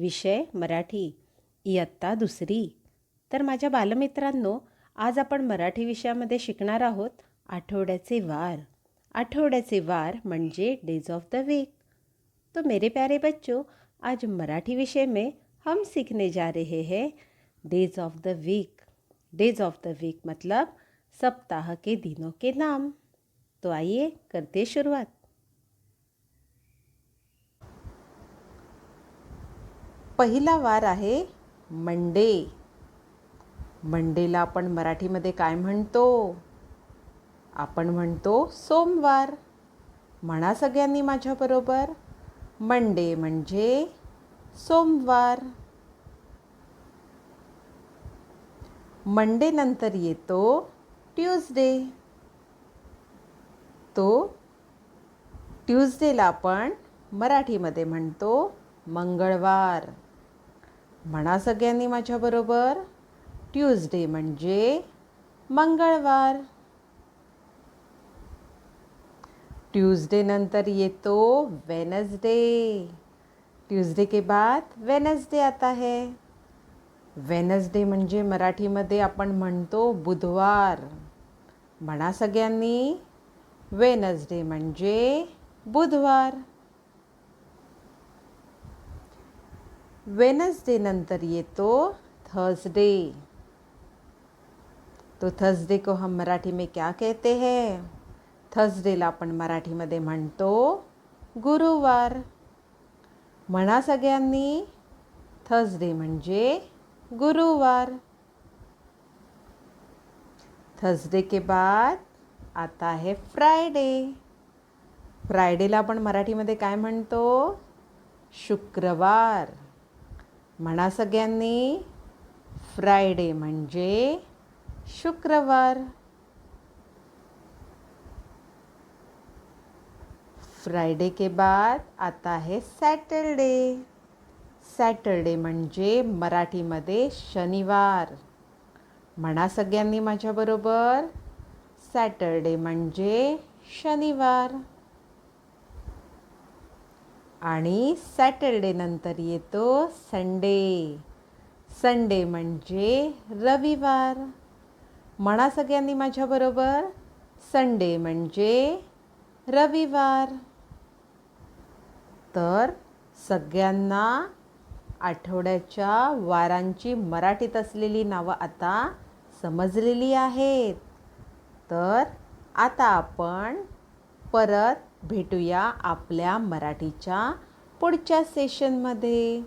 विषय मराठी इयत्ता दुसरी. तर माझ्या बालमित्रांनो, आज आपण मराठी विषयामध्ये शिकणार आहोत आठवड्याचे वार. आठवड्याचे वार म्हणजे डेज़ ऑफ़ द वीक तो मेरे प्यारे बच्चों, आज मराठी विषय में हम सीखने जा रहे हैं days of the week days of the week मतलब सप्ताह के दिनों के नाम. तो आइए करते शुरुआत. पहिला वार आहे मंडे. मंडेला आपण मराठीमध्ये काय म्हणतो? आपण म्हणतो सोमवार. म्हणा सगळ्यांनी माझ्याबरोबर. मंडे म्हणजे सोमवार. मंडे नंतर येतो ट्यूजडे. तो ट्यूजडेला आपण मराठीमध्ये म्हणतो मंगळवार. म्हणा सगळ्यांनी माझ्याबरोबर. ट्यूजडे म्हणजे मंगळवार. ट्यूजडे नंतर येतो वेनसडे. ट्यूजडे के बाद वेनसडे आता है. वेनसडे म्हणजे मराठीमध्ये आपण म्हणतो बुधवार. म्हणा सगळ्यांनी वेनसडे म्हणजे बुधवार. वेनसडे नंतर येतो थर्सडे। तो थर्सडे को हम मराठी में क्या कहते हैं? थर्सडेला आपण मराठीमध्ये म्हणतो गुरुवार। म्हणा सगळ्यांनी, थर्सडे म्हणजे गुरुवार। थर्सडे के बाद आता है फ्रायडे। फ्रायडेला आपण मराठीमध्ये काय म्हणतो? शुक्रवार। म्हणा सगळ्यांनी. फ्रायडे म्हणजे शुक्रवार. फ्रायडे के बाद आता है सॅटरडे सॅटरडे म्हणजे मराठीमध्ये शनिवार. म्हणा सगळ्यांनी माझ्याबरोबर सॅटरडे म्हणजे शनिवार. आणि सॅटरडे नंतर येतो संडे. संडे म्हणजे रविवार. म्हणा सगळ्यांनी माझ्याबरोबर संडे म्हणजे रविवार. तर सगळ्यांना आठवड्याच्या वारांची मराठीत असलेली नावं आता समजलेली आहेत. तर आता आपण परत भेटूया आपल्या मराठीच्या पुढच्या सेशनमध्ये